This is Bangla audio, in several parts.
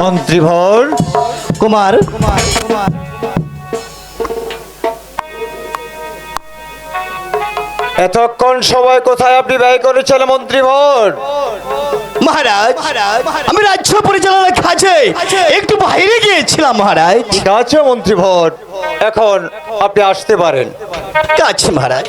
মন্ত্রীভর কুমার। এতক্ষণ সময় কোথায় আপনি ব্যয় করেছেন মন্ত্রীভর? মহারাজ আমি রাজ্য পরিচালনার কাজে একটু বাইরে গিয়েছিলাম মহারাজ। ঠিক আছে মন্ত্রীভর এখন আপনি আসতে পারেন। কাজ মহারাজ।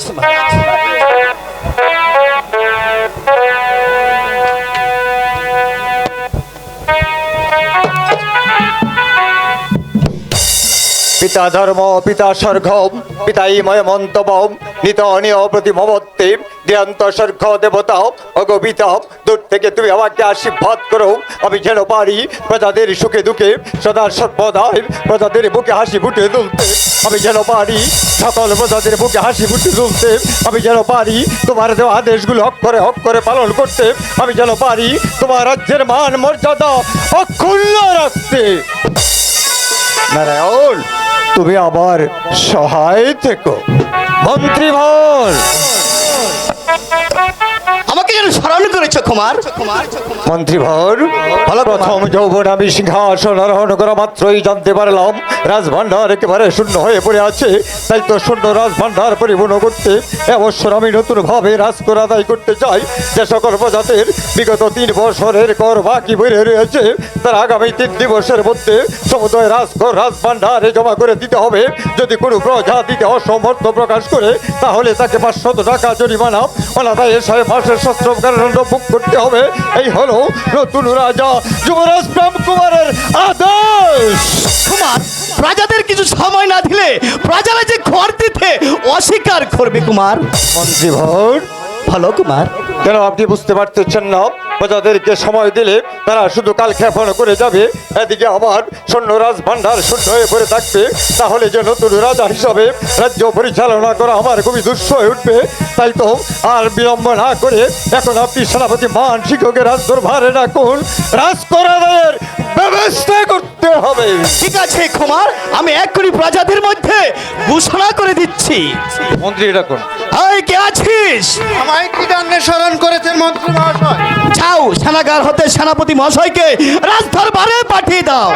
পিতা ধর্ম, পিতা স্বর্গম পিতা ইময় মন্তবম নিত অনিয় প্রতিমবত্তে দেয়ন্ত স্বর্গ দেবতা অগবিত দূর থেকে তুমি আমাকে আশীর্বাদ করো। আমি যেন পারি প্রজাদের সুখে দুঃখে, সদা সর্বদাই প্রজাদের বুকে হাসি ফুটে তুলতে। আমি যেন পারি সকল প্রজাদের বুকে হাসি ফুটে তুলতে। আমি যেন পারি তোমার দেওয়া আদেশগুলো হক করে হক করে পালন করতে। আমি যেন পারি তোমার রাজ্যের মান, মর্যাদা অক্ষুণ্ণ রাখতে। নারায়ণ! তুমি আমার সহায় থেকো। মন্ত্রীভর আমাকে যেন স্মরণ করেছ কুমার। মন্ত্রীভর প্রথম যৌবন আমি সিংহাসন আরোহণ করা মাত্রই জানতে পারলাম রাজভান্ডার একেবারে শূন্য হয়ে পড়ে আছে। তাই তো শূন্য রাজভান্ডার পরিপূর্ণ করতে এবছর আমি নতুন ভাবে রাজকর আদায় করতে চাই। যে সকল প্রজাতির বিগত তিন বছরের কর বাকি বেড়ে রয়েছে তার আগামী তিন দিবসের মধ্যে সমুদয় রাজকর রাজভান্ডারে জমা করে দিতে হবে। যদি কোনো প্রজা দিতে অসমর্থ প্রকাশ করে তাহলে তাকে পাঁচশত টাকা জরিমানা অনাদায় ছয় সশ্রম কারাদণ্ড ভোগ করতে হবে। এই হলো নতুন রাজা যুবরাজ প্রেম কুমারের আদেশ। কুমার প্রজাদের কিছু সময় না দিলে প্রজারা যে ঘর দিতে অস্বীকার করবে কুমার। মন্ত্রী ভট। ভালো কুমার। কেন আপনি বুঝতে পারতেছেন না? প্রজাদেরকে সময় দিলে তারা শুধু কাল ক্ষেপণ করে যাবে এদিকে আবার সৈন্যরাজ ভান্ডার শূন্য হয়ে পড়ে থাকবে। তাহলে যে নতুন রাজা হিসাবে রাজ্য পরিচালনা করা আমার খুবই দুঃস হয়ে উঠবে। তাই তো আর বিলম্ব না করে এখন আপনি সেনাপতি মান শিক্ষকের রাজ দরবারে রাখুন রাজকরাদের ব্যবস্থা করতে হবে। ঠিক আছে কুমার আমি এক্ষুনি প্রজাদের মধ্যে ঘোষণা করে দিচ্ছি। মন্ত্রী রাখুন এই কে আছিস? আমায় কি জন্য স্মরণ করেছেন মন্ত্রী মহাশয়? যাও সেনাগার হতে সেনাপতি মহাশয়কে রাজদরবারে পাঠিয়ে দাও।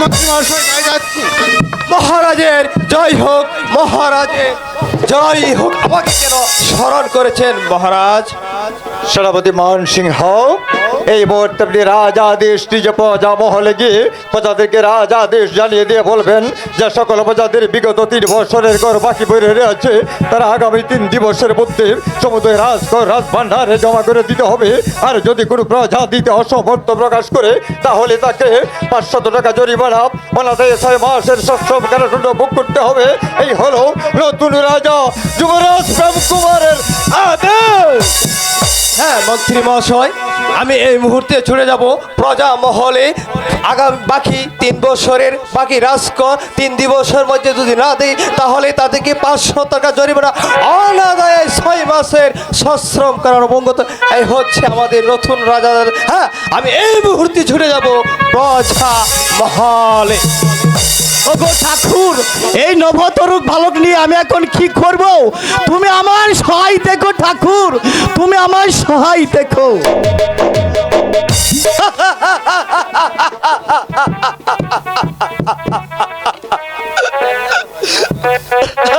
মন্ত্রী মহাশয় মহারাজের জয় হোক মহারাজের। জয় হোক। আমাকে কেন স্মরণ করেছেন মহারাজ? সেনাপতি মান সিংহ, এই মুহূর্তে আপনি রাজাদেশ নিজ প্রজা মহলে গিয়ে প্রজাদেরকে রাজাদেশ জানিয়ে দিয়ে বলবেন যে সকল প্রজাদের বিগত তিন বছরের কর বাকি বইরে রয়েছে। তারা আগামী তিন দিবসের মধ্যে সমুদ্রের রাজকর রাজভান্ডারে জমা করে দিতে হবে। আর যদি কোনো প্রজা দিতে অসমর্থ প্রকাশ করে, তাহলে তাকে পাঁচশত টাকা জরিমানা অনাদায়ে ছয় মাসের সশ্রম কারাদণ্ড ভোগ করতে হবে। এই হলো নতুন রাজা যুবরাজ প্রেম কুমারের আদেশ। হ্যাঁ মন্ত্রী মহাশয়, আমি এই মুহূর্তে ছুটে যাব প্রজা মহলে। আগামী বাকি তিন বছরের, বাকি রাজকর তিন দিবসের মধ্যে যদি না দিই, তাহলে তাদেরকে পাঁচশো টাকা জরিমানা অনাদায় ছয় মাসের সশ্রম করার অবঙ্গত এই হচ্ছে আমাদের নতুন রাজা হ্যাঁ আমি এই মুহূর্তে ছুটে যাব প্রজা মহলে। ওগো ঠাকুর, এই নবতরুক বালক নিয়ে আমি এখন কি করব? তুমি আমার সহায় দেখো ঠাকুর, তুমি আমার সহায় দেখো।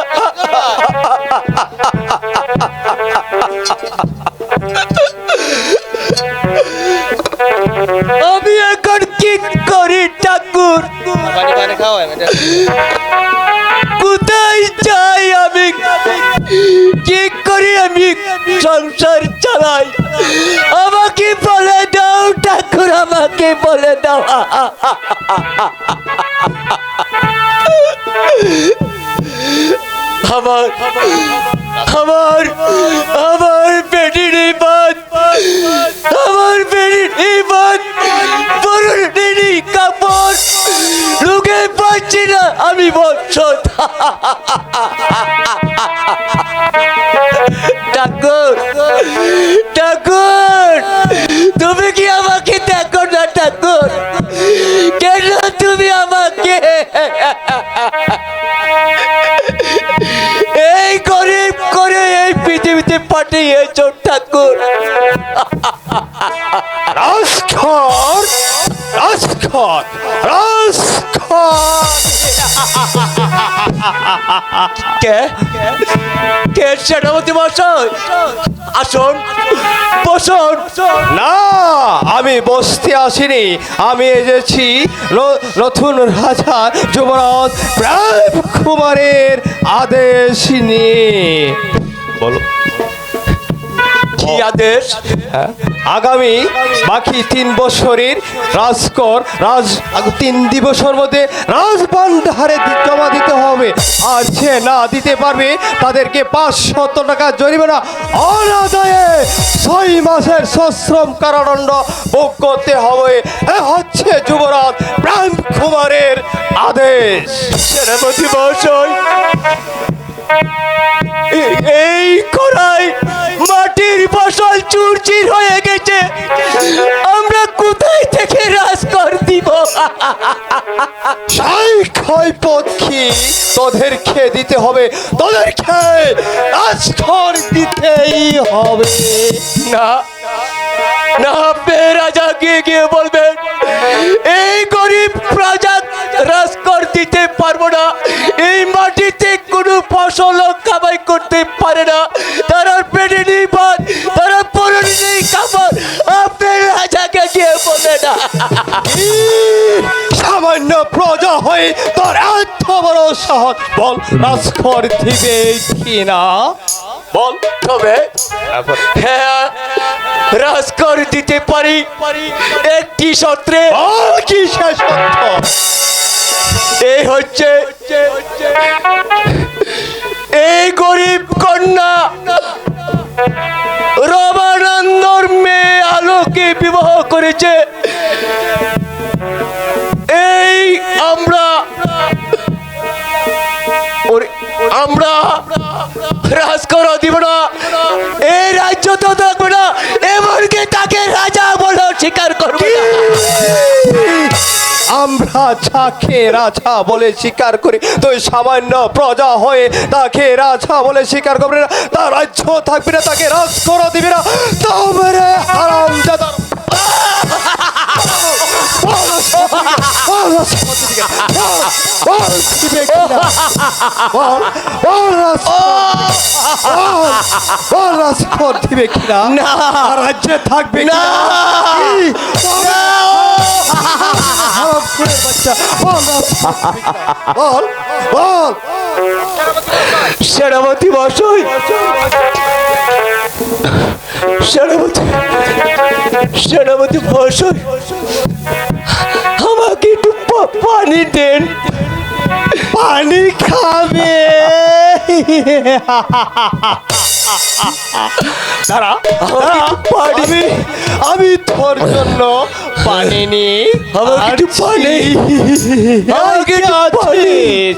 আমি আমার আমার আমার পেটের এই বাদ আমার পেটের এই বাদ বরুণের এই কাপড় লুকে পাচ্ছি না আমি বছর ঠাকুর ঠাকুর, তুমি কি আমাকে পাঠিয়েছ ঠাকুর। রাজখর রাজখর রাজখর। কে? কে সেনাপতি মশাই আসুন বসুন। না আমি বসতে আসিনি। আমি এসেছি নতুন রাজা যুবরাজ প্রেম কুমারের আদেশ নিয়ে। বলো। আদেশ হ্যাঁ? আগামী বাকি তিন বছরের রাজকর, রাজ, তিন দিবসের মধ্যে রাজভান্ডারে দি- জমা দিতে হবে। আর যে না দিতে পারবে, তাদেরকে পাঁচশত টাকা জরিমানা। অনাদায়ে ছয় মাসের সশ্রম কারাদণ্ড ভোগ করতে হবে। হচ্ছে যুবরাজ প্রেম কুমারের আদেশ। সেনাপতি এ- এই করাই মাটির ফসল চুরচির হয়ে গেছে। আমরা কোথায় থেকে রাজ কর দিব? সেই ক্ষয়পক্ষী তোদেরকে দিতে হবে। তোদেরকে রাজখর দিতেই হবে। না না রাজা গিয়ে গিয়ে বলবেন এই গরিব প্রজা রাজকর দিতে পারব না। এই ফসল কামাই করতে পারে না। তারা পেটে নেই ভাত তারা পরনে নেই কাপড়। আপনি রাজাকে গিয়ে বলে না। সামান্য প্রজা হয়ে তোর এত বড় সাহস। বল রাজখর দিবে কি না বল তবে। হ্যাঁ রাজকর দিতে পারি। একটি সত্রে। কি সে সত্য? এই হচ্ছে এই গরিব কন্যা রমানন্দর মেয়ে আলোকে বিবাহ করেছে। এই আমরা আমরা আমরা রাজকর দিব না। এই রাজ্য তো থাকবে না, এমনকি তাকে রাজা বলে স্বীকার করবে না। আমরা যাকে রাজা বলে স্বীকার করি। তুই সামান্য প্রজা হয়ে তাকে রাজা বলে স্বীকার করবে না। তার রাজ্য থাকবে না তাকে রাজ করে দিবে না। তবে হারাম। রাজ্যে থাকবে না। বল বল। সেনাপতি মশাই সেনাপতি সেনাপতি মশাই আমাকে একটু পানি দেন। পানি খাবে। দাঁড়া আমি তোর জন্য পানি নিয়ে পানি।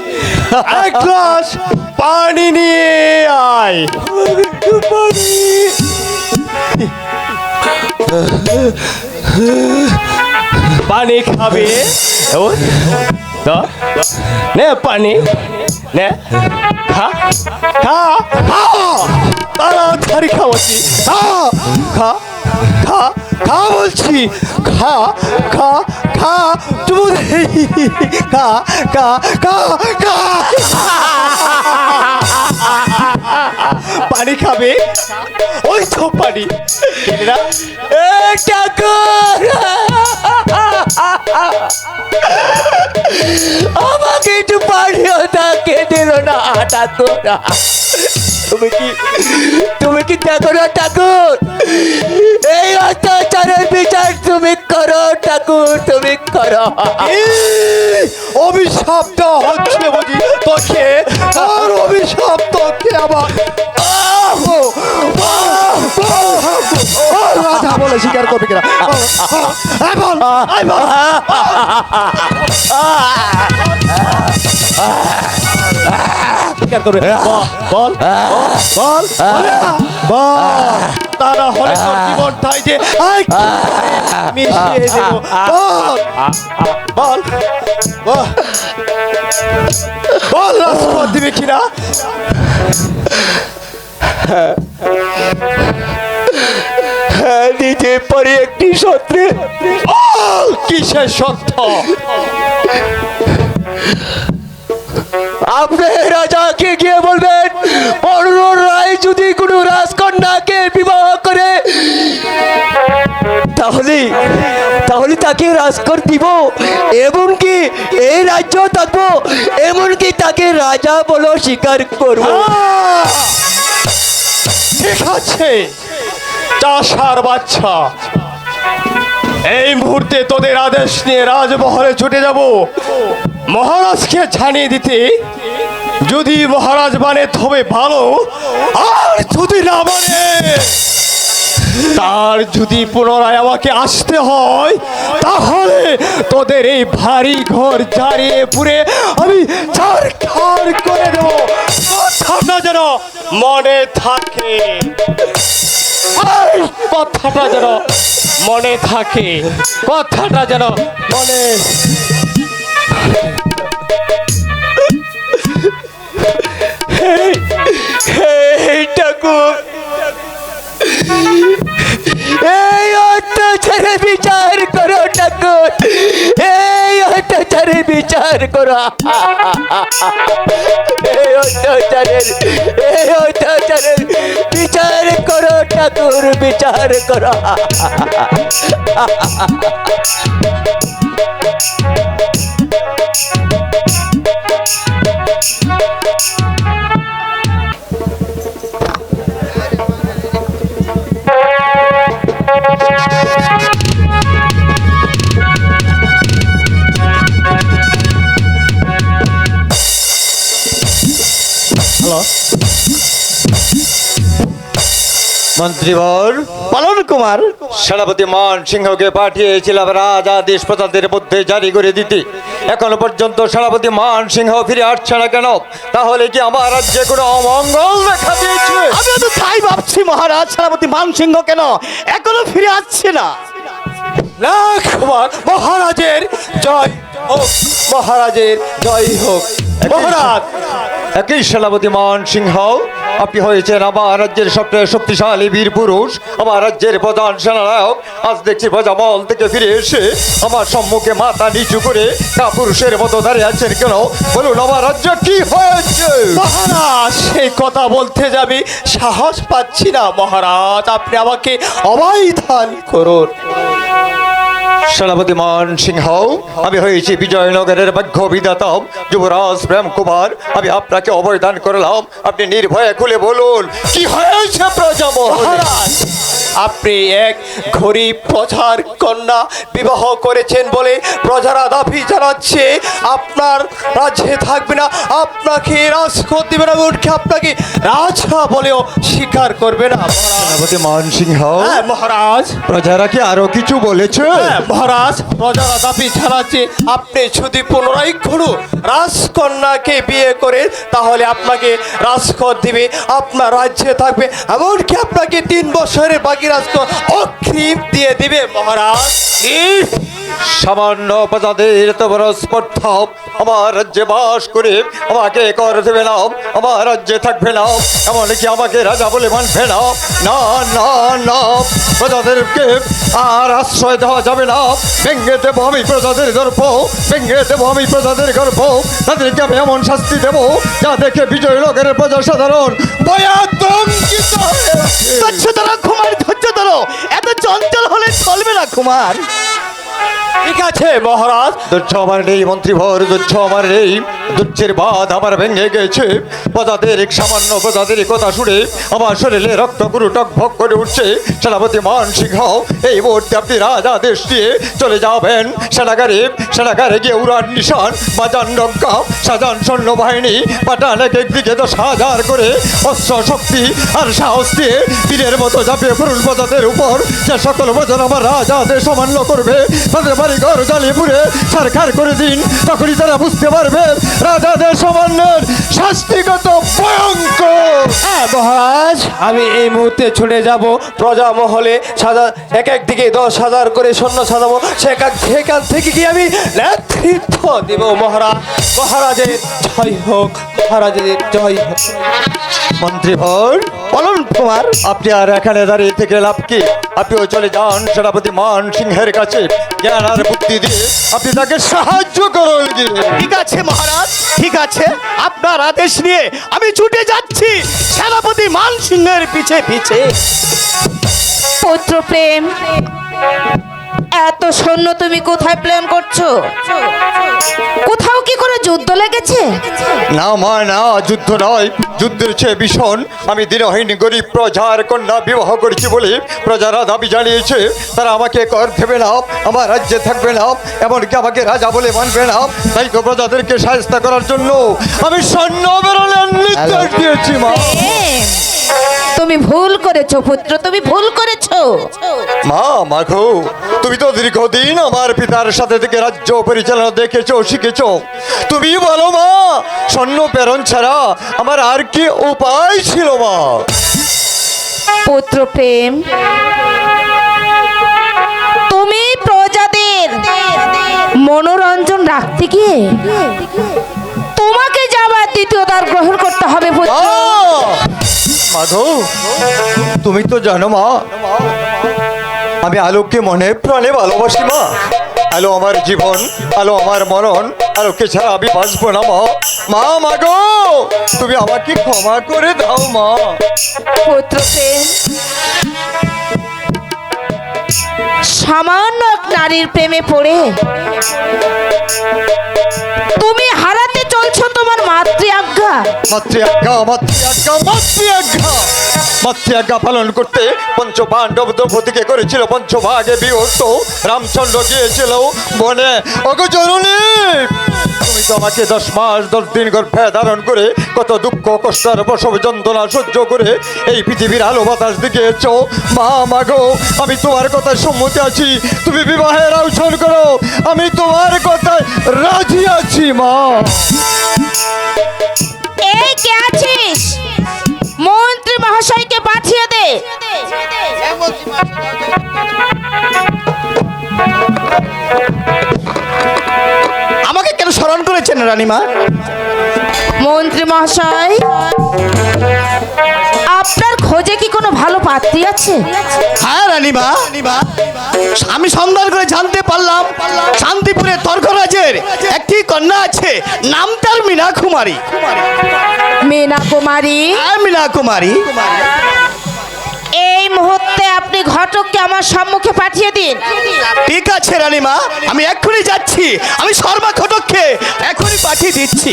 এক গ্লাস পানি নিয়ে আয়। একটু পানি। পানি খাবে? তো, নে পানি। নে। খা। খা। খা। তাড়াতাড়ি খাওয়াচ্ছি। খা খা খা খা বলছি। খা খা খা তুমি খা খা খা খা। পানি খাবে? ওই তো পানি। খেলে না এ ঠাকুর! আমাকে একটু পানিও তাকে দিল না ঠাকুর তুমি কি তুমি কি দেখো না ঠাকুর? এই অত্যাচারের বিচার তুমি করো ঠাকুর, তুমি করো। অভিশাপটা হচ্ছে বুঝি তোকে, আর অভিশাপ তোকে আবার স্বীকার করবে কিনা। স্বীকার করবে বল, বল তারা হলে তোর জীবনটাই যে। মিশিয়ে দেবো। বল। বল। বল রাজপথ দিবে কিনা? দিতে পারি একটি সত্রে কিসের সত্য? আপনি রাজাকে গিয়ে বলবেন অরুণ রায় যদি কোনো রাজকন্যাকে বিবাহ করে তাহলে তাহলে তাকে রাজকর দিব এমনকি এই রাজ্য থাকব এমনকি তাকে রাজা বলে স্বীকার করব! ঠিক আছে। চাষার বাচ্চা। এই মুহূর্তে তোদের আদেশ নিয়ে রাজমহলে ছুটে যাব। মহারাজকে ছানিয়ে দিতে, যদি মহারাজ মানে তবে ভালো, আর যদি না মানে তার যদি পুনরায় আমাকে আসতে হয়, তাহলে তোদের এই ভারী ঘর জ্বালিয়ে পুড়ে আমি চার খার করে যেন মনে থাকে। কথাটা যেন মনে থাকে, কথাটা যেন মনে ঠাকুর। বিচার করো ঠাকুর। এই অত্যাচারে বিচার করো। এই অত্যাচারের এই অত্যাচারের বিচার করো ঠাকুর বিচার করো। মন্ত্রীবর পালন কুমার। সেনাপতি মান সিংহকে পাঠিয়েছিলাম রাজাদেশ প্রজাদের মধ্যে জারি করে দিতে। এখনও পর্যন্ত সেনাপতি মান সিংহ ফিরে আসছে না কেন? তাহলে কি আমার রাজ্যে কোনো অমঙ্গল দেখা দিয়েছে? আমি তো তাই ভাবছি মহারাজ সেনাপতি মান সিংহ কেন এখনও ফিরে আসছে না? না কুমার মহারাজের জয় হোক মহারাজের জয় হোক। মহারাজ! একই সেনাপতি মান সিংহ আপনি হয়েছেন আমার রাজ্যের সবচেয়ে শক্তিশালী বীর পুরুষ, আমার রাজ্যের প্রধান সেনানায়ক। আজ দেখছি প্রজামল থেকে ফিরে এসে আমার সম্মুখে মাথা নিচু করে তা পুরুষের মতো দাঁড়িয়ে আছেন কেন? বলুন, আমার রাজ্য কি হয়েছে? মহারাজ সেই কথা বলতে যাবি সাহস পাচ্ছি না। মহারাজ, আপনি আমাকে অবাই দান করুন। সেনাপতি মান সিংহ, আমি হয়েছি বিজয়নগরের ভাগ্য বিধাতা যুবরাজ প্রেম কুমার। আমি আপনাকে অবদান করলাম। আপনি নির্ভয়ে খুলে বলুন, কি হয়েছে প্রজা মহারাজ আপনি এক গরিব প্রজার কন্যা বিবাহ করেছেন বলে প্রজারা দাবি জানাচ্ছে। আপনার রাজ্যে থাকবে না আপনাকে রাজখোদ দিবে না উঠকে আপনাকে রাজা বলেও স্বীকার করবে না। সেনাপতি মান সিংহ হ্যাঁ মহারাজ। প্রজারা কি আরও কিছু বলেছে? হ্যাঁ, মহারাজ প্রজারা দাবি জানাচ্ছে আপনি যদি পুনরায় কোনো রাজকন্যাকে বিয়ে করে তাহলে আপনাকে রাজকর দিবে আপনার রাজ্যে থাকবে এমনকি আপনাকে তিন বছরের বাকি রাজকর অগ্রিম দিয়ে দিবে মহারাজ। সামান্য প্রজাদের এত বড় স্পর্ধা। আমার রাজ্যে বাস করে আমাকে কর দেবে না। আমার রাজ্যে থাকবে না। এমনকি আমাকে রাজা বলে মানবে না। না না না, প্রজাদেরকে আর আশ্রয় দেওয়া যাবে না। ভেঙে দেবো আমি প্রজাদের গর্ব। ভেঙে দেবো আমি প্রজাদের গর্ব। তাদেরকে আমি এমন শাস্তি দেবো যা দেখে বিজয় লোকের প্রজা সাধারণ ধরো কুমার ধৈর্য ধরো। এত চঞ্চল হলে চলবে না কুমার ঠিক আছে, মহারাজ। দুচ্ছ আমার মন্ত্রীভর দুচ্ছ আমার নেই। দুচ্ছের বাদ আমার ভেঙে গেছে। প্রজাদের এক সামান্য প্রজাদের কথা শুনে আমার শরীরে রক্ত গুরু টক ভক করে উঠছে। সেনাপতি মান সিংহ, এই মুহূর্তে আপনি রাজা দেশ দিয়ে চলে যাবেন। সেনাগারে সেনাগারে গিয়ে উড়ান নিশান, বাজান ডঙ্কা সৈন্যবাহিনী, পাঠান এক করে অস্ত্র, শক্তি আর সাহস দিয়ে তীরের মতো ঝাঁপিয়ে পড়ুন প্রজাদের উপর। যে সকল বচন আমার রাজা দেশ অমান্য করবে তাদের বাড়ি ঘর জ্বালিয়ে পুড়ে সরকার করে দিন, তখনই তারা বুঝতে পারবে, রাজাদের সমান্যের শাস্তিগত ভয়ঙ্কর। হ্যাঁ মহারাজ, আমি এই মুহূর্তে ছুটে যাব প্রজা মহলে। সাজা এক এক দিকে দশ হাজার করে সৈন্য সাজাবো। সেখান সেখান থেকে কি আমি নেতৃত্ব দেব, মহারাজ? মহারাজের জয় হোক, মহারাজের জয় হোক। মন্ত্রীভর বলুন কুমার আপনি আর এখানে দাঁড়িয়ে থেকে লাভ কি? আপনিও চলে যান সেনাপতি মান সিংহের কাছে জ্ঞান আর বুদ্ধি দিয়ে আপনি তাকে সাহায্য করুন। ঠিক আছে মহারাজ ঠিক আছে। আপনার আদেশ নিয়ে আমি ছুটে যাচ্ছি। সেনাপতি মান সিংহের পিছে পিছে। পুত্র প্রেম এত সৈন্য তুমি কোথায় প্রেম করছ? কোথাও কি করে যুদ্ধ লেগেছে? না মা না যুদ্ধ নয়। যুদ্ধের চেয়ে ভীষণ। আমি দিনহীন গরিব প্রজার কন্যা বিবাহ করেছি বলে প্রজারা দাবি জানিয়েছে। তারা আমাকে কর দেবে না আমার রাজ্যে থাকবে না এমনকি আমাকে রাজা বলে মানবে না। তাই তো প্রজাদেরকে সাহায্য করার জন্য আমি সৈন্য বেরোলেন নির্দেশ দিয়েছি মা। তুমি ভুল করেছ পুত্র তুমি ভুল করেছ। মা মাঘো তুমি তো দীর্ঘদিন আমার পিতার সাথে থেকে রাজ্য পরিচালনা দেখেছ শিখেছো। তুমি বলো মা সৈন্য প্রেরণ ছাড়া আমার আর কি উপায় ছিল মা? পুত্র প্রেম তুমি প্রজাদের মনোরঞ্জন রাখতে গিয়ে তোমাকে যাবার দ্বিতীয় দ্বার গ্রহণ করতে হবে পুত্র। মাধব, তুমি তো জানো মা, আমি আলোককে মনে প্রাণে ভালোবাসি মা। আলো আমার জীবন, আলো আমার মরণ, আলোকে ছাড়া আমি বাঁচবো না মা। মা মাগো তুমি আমাকে ক্ষমা করে দাও মা। পুত্র সামান্য নারীর প্রেমে পড়ে। তুমি তোমার মাতৃ আজ্ঞা মাতৃ আজ্ঞা মাতৃ আজ্ঞা মাতৃ আজ্ঞা মাতৃ আজ্ঞা পালন করতে পঞ্চ পাণ্ডব দ্রৌপদীকে করেছিল, পঞ্চভাগে বিভক্ত। রামচন্দ্র গিয়েছিল, বনে। অগজরণী তুমি তো আমাকে দশ মাস, দশ দিন গর্ভে ধারণ করে কত দুঃখ কষ্ট আর প্রসব যন্ত্রণা সহ্য করে এই পৃথিবীর আলো বাতাস দিকেছ মা মাগো আমি তোমার কথায় সম্মতি আছি। তুমি বিবাহের আয়োজন করো। আমি তোমার কথায় রাজি আছি, মা। কে আছিস? মন্ত্রী মহাশয়কে পাঠিয়ে দে। আমাকে কেন স্মরণ করেছেন রানীমা? মন্ত্রী মহাশয় আপনার খোঁজে কি কোনো ভালো পাত্রী আছে? হ্যাঁ রানীমা। আমি সন্ধান করে জানতে পারলাম শান্তিপুরে তর্করাজের একটি কন্যা আছে নাম তার মীনা কুমারী মীনা কুমারী হ্যাঁ মীনা কুমারী এই মুহূর্তে আপনি ঘটককে আমার সম্মুখে পাঠিয়ে দিন। ঠিক আছে রানীমা আমি এক্ষুনি যাচ্ছি। আমি শর্মা ঘটককে এখনই পাঠিয়ে দিচ্ছি।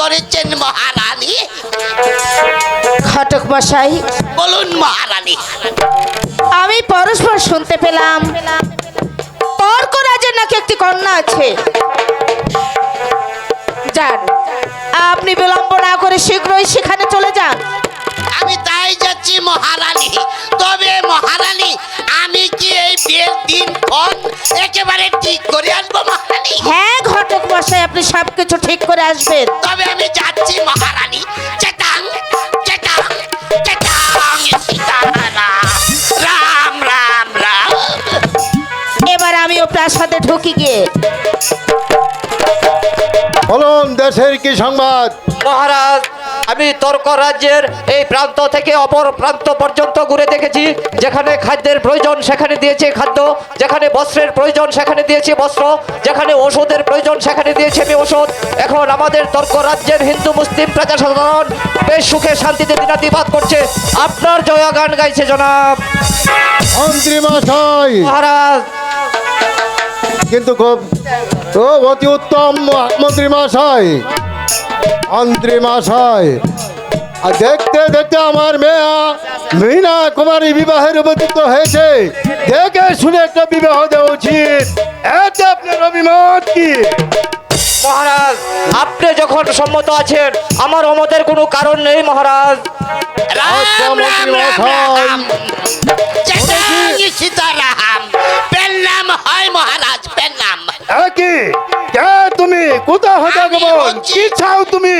করেছেন মহারানী। ঘটক মশাই বলুন মহারানী। আমি পরস্পর শুনতে পেলাম। তর্করাজের নাকি একটি কন্যা আছে? যান আপনি বিলম্ব না করে শীঘ্রই সেখানে চলে যান। আমি তাই যাচ্ছি মহারানী। তবে মহারানী আমি কি এই বিয়ের দিন ফোন একেবারে ঠিক করে আসব মহারানী? হ্যাঁ আপনি সবকিছু ঠিক করে আসবেন তবে আমি যাচ্ছি মহারানী। চেতাং চেতাং চেতাং রাম রাম রাম। এবার আমি আমিও প্রাসাদে ঢুকি গিয়ে। বলুন দেশের কি সংবাদ? মহারাজ আমি তর্ক রাজ্যের এই প্রান্ত থেকে অপর প্রান্ত পর্যন্ত ঘুরে দেখেছি যেখানে খাদ্যের প্রয়োজন সেখানে দিয়েছে খাদ্য যেখানে বস্ত্রের প্রয়োজন সেখানে দিয়েছে বস্ত্র যেখানে ওষুধের প্রয়োজন সেখানে দিয়েছে আমি ওষুধ। এখন আমাদের তর্ক রাজ্যের হিন্দু মুসলিম প্রজা সাধারণ বেশ সুখে শান্তিতে দিনাতিপাত করছে। আপনার জয়া গান গাইছে জনাব। মন্ত্রী মহারাজ। কিন্তু খুব তো অতি উত্তম মন্ত্রী মশাই মন্ত্রী মশাই আর দেখতে দেখতে আমার মেয়া মীনা কুমারী বিবাহের উপযুক্ত হয়েছে। দেখে শুনে একটা বিবাহ দেওয়া উচিত। এতে আপনার অভিমত কি? মহারাজ আপনি যখন সম্মত আছেন আমার অমতের কোনো কারণ নেই মহারাজ। সীতারাম হয় মহারাজ। নাম একই কে তুমি? কোথা হতে হচ্ছি- কি চাও তুমি?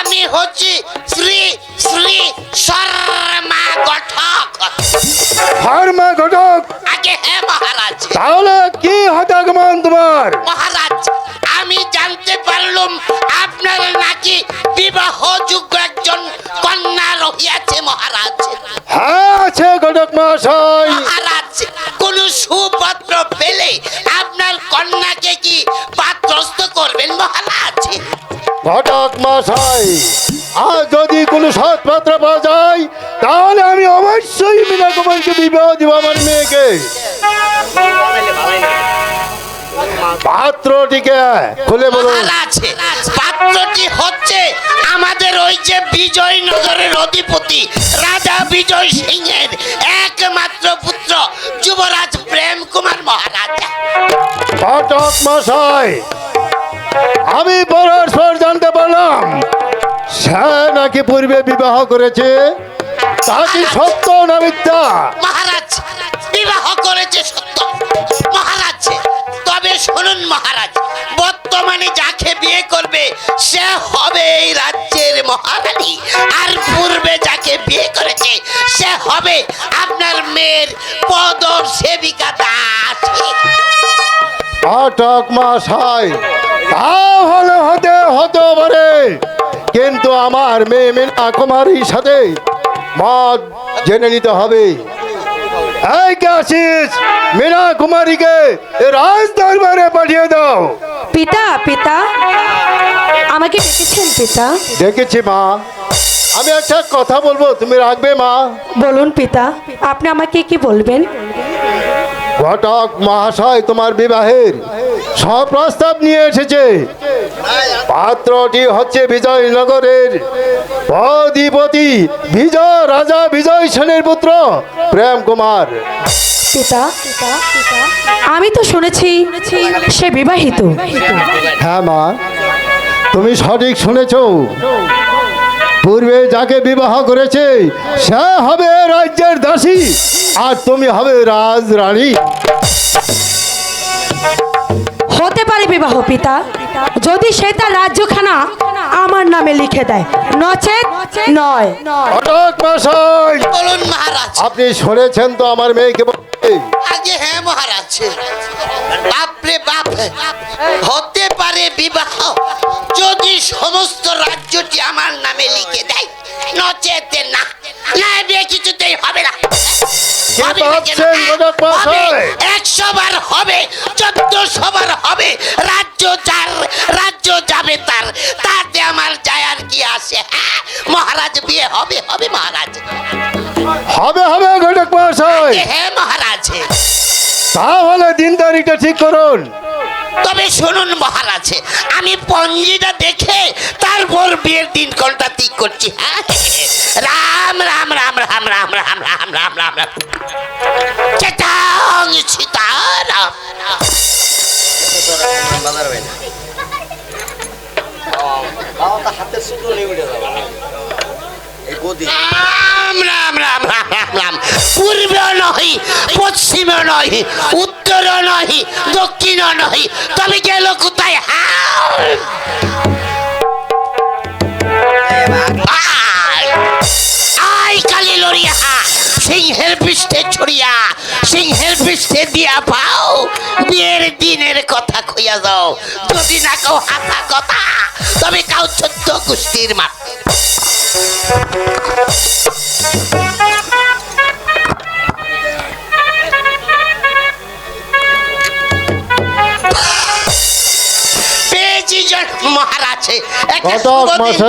আমি হচ্ছি শ্রী শ্রী শর্মা গঠক। শর্মা ঘটক আগে হ্যাঁ মহারাজ। তাহলে কি হতে গমন তোমার? ঘটক মশাই আর যদি কোনো সৎপাত্র পাওয়া যায় তাহলে আমি অবশ্যই মীনা কুমারকে বিবাহ দিব আমার মেয়েকে। পাত্রটিকে খুলে বলুন। মহারাজ পাত্রটি হচ্ছে আমাদের ওই যে বিজয়নগরের অধিপতি রাজা বিজয় সিংহের একমাত্র পুত্র যুবরাজ প্রেম কুমার মহারাজ। ঘটক মশাই আমি পরস্পর জানতে পারলাম। সে নাকি পূর্বে বিবাহ করেছে? তা কি সত্য না মিথ্যা? মহারাজ বিবাহ করেছে সত্য। মহারাজ তবে শুনুন মহারাজ বর্তমানে যাকে বিয়ে করবে সে হবে এই রাজ্যের মহারানী। আর পূর্বে যাকে বিয়ে করেছে সে হবে আপনার মেয়ের পদ সেবিকা দাস। ঘটক মশাই তাহলে হতে হতে পারে। কিন্তু আমার মেয়ে মিনা কুমারীর সাথে মত জেনে নিতে হবে। এই কে আছিস? মিনা কুমারীকে রাজ দরবারে পাঠিয়ে দাও। পিতা পিতা আমাকে ডেকেছেন পিতা। দেখেছি মা। আমি একটা কথা বলব তুমি রাখবে মা? বলুন পিতা আপনি আমাকে কি বলবেন? ঘটক মহাশয় তোমার বিবাহের সব প্রস্তাব নিয়ে এসেছে। পাত্রটি হচ্ছে বিজয়নগরের অধিপতি বিজয় রাজা বিজয় সেনের পুত্র প্রেম কুমার। পিতা আমি তো শুনেছি সে বিবাহিত। হ্যাঁ মা তুমি সঠিক শুনেছ। পূর্বে যাকে বিবাহ করেছে সে হবে রাজ্যের দাসী আর তুমি হবে রাজ রানী। হতে পারে বিবাহ পিতা যদি সে তার রাজ্যখানা আমার নামে লিখে দেয়। নচেত নয়। ঘটক মশাই বলুন মহারাজ। আপনি শুনেছেন তো আমার মেয়েকে বলতে? আগে হ্যাঁ মহারাজ। বাপরে বাপ হতে বিবাহ যদি সমস্ত রাজ্যটি আমার নামে লিখে দেয় নচেতে না। না বিয়ে কিছুতেই হবে না। মহাশয়? একশো বার হবে চোদ্দশো বার হবে। রাজ্য যার রাজ্য যাবে তার। তাতে আমার যায় আর কি আসে? হ্যাঁ, মহারাজ বিয়ে হবে হবে মহারাজ। হবে হবে ঘটক মশাই হ্যাঁ মহারাজ। তাহলে দিন তারিখটা ঠিক করুন। তবে শুনুন আছে আমি পঞ্জিটা দেখে তারপর বিয়ের দিন কোনটা ঠিক করছি হ্যাঁ? রাম রাম রাম রাম রাম রাম রাম রাম রাম রাম। চেতাং সীতারাম। রাম রাম রাম রাম রাম রাম। পূর্বেও নহি পশ্চিমে নহি উত্তরও নহি দক্ষিণও নহি। তবে গেল কোথায়? আয়, আয় কালি লড়িয়া সিংহের পৃষ্ঠে ছড়িয়া সিংহের পৃষ্ঠে দিয়া পাও। বিয়ের দিনের কথা কইয়া যাও। যদি না কাও হাতা কথা তবে কাউ চোদ্দ কুস্তির মাঠ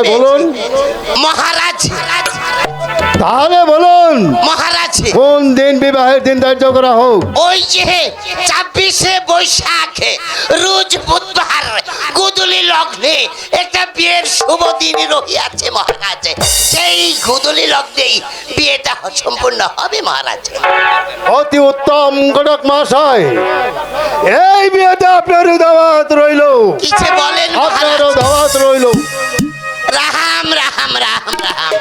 বলুন। মহারাজ তাহলে বলুন মহারাজ কোন দিন বিবাহের দিন ধার্য করা হোক ওই যে ছাব্বিশে বৈশাখ রোজ বুধবার গুদুলি লগ্নে একটা বিয়ের শুভ দিন রহিয়াছে মহারাজ। সেই গুদুলি লগ্নেই বিয়েটা সম্পূর্ণ হবে মহারাজ। অতি উত্তম ঘটক মহাশয় এই বিয়েতে আপনারও দাওয়াত রইল। কিছু বলেন আপনারও মহারাজ? দাওয়াত রইল। রাম রাম রাম রাম রাম